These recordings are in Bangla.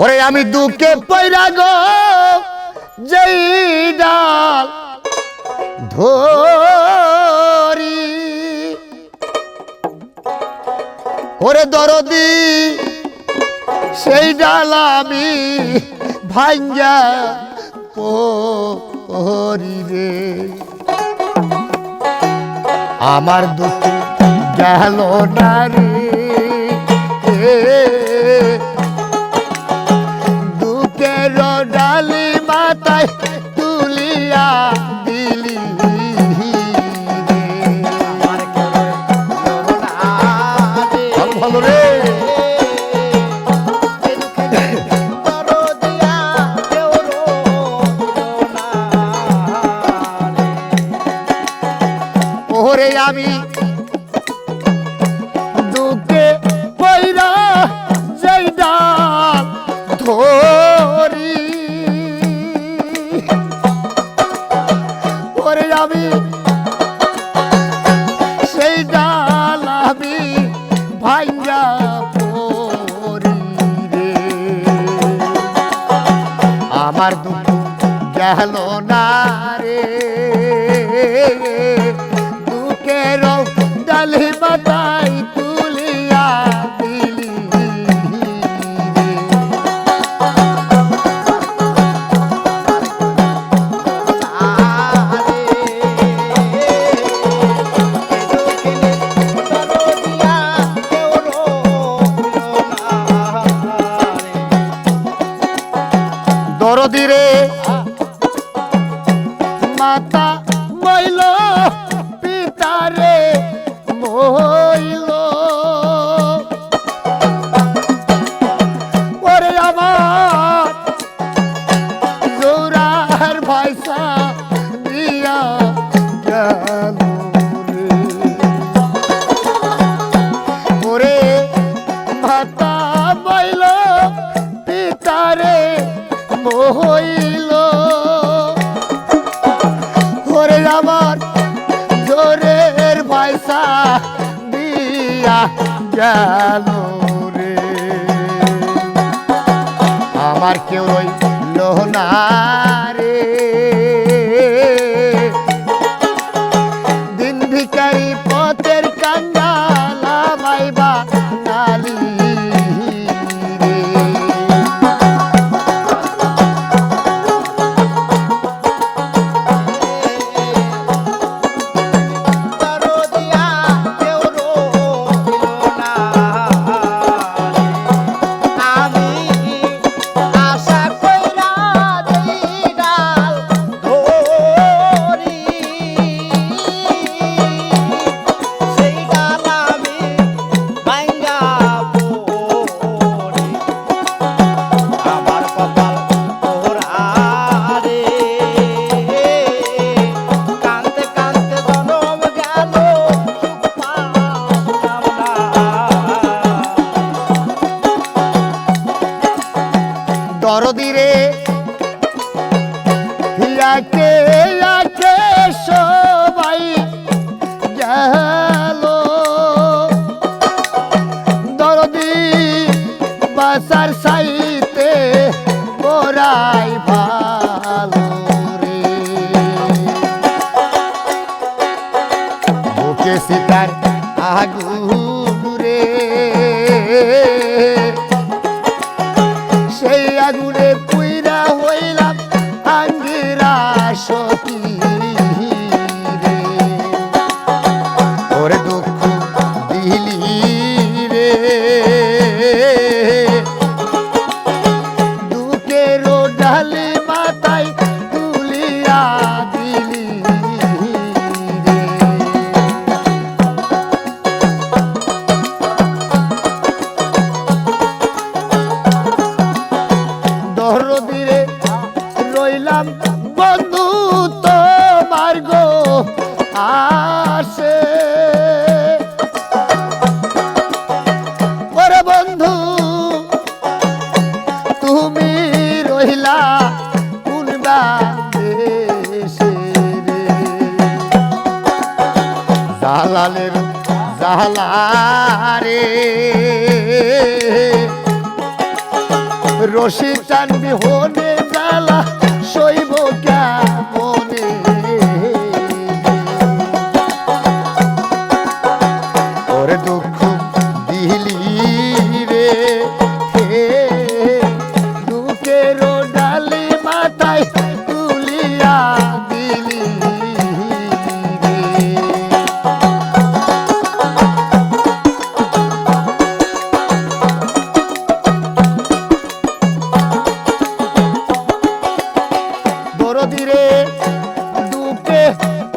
ওরে আমি দুঃখে পয়রা গো, যেই ডাল ধরি। ওরে দরদি, সেই ডাল আমি ভাঙ্গা পরি রে। আমার দুঃখ গেল না রে আমার দুঃখ গেল না। মাতা মইল পিতারে মইল। ওরে আমার জোরার ভাইসা গেল রে। আমার কেউ রইল না। দরদিরে ইয়াকে ইয়াকে সবাই গেল। দরদি বাসার সাইতে মোরাই ভালো রে। বুকে সীতার আগুন রইলাম বন্ধু তোমার গো আসে। ওরে বন্ধু, তুমি রইলা কোন দেশে রে? জালালের জালা রে রশি সইব কেমনে ওরে দুঃখ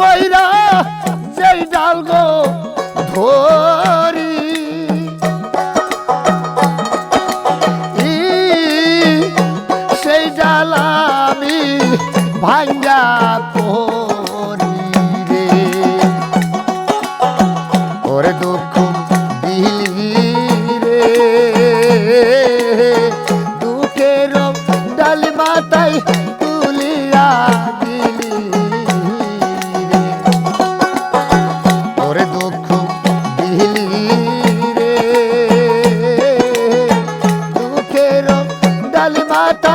কইরা সেই ডাল গো ধরি। সেই ডাল আমি ভাঙ্গা করি রে। ওরে দুঃখ দিলি রে দুঃখের ডাল মাতায় কালিমাতা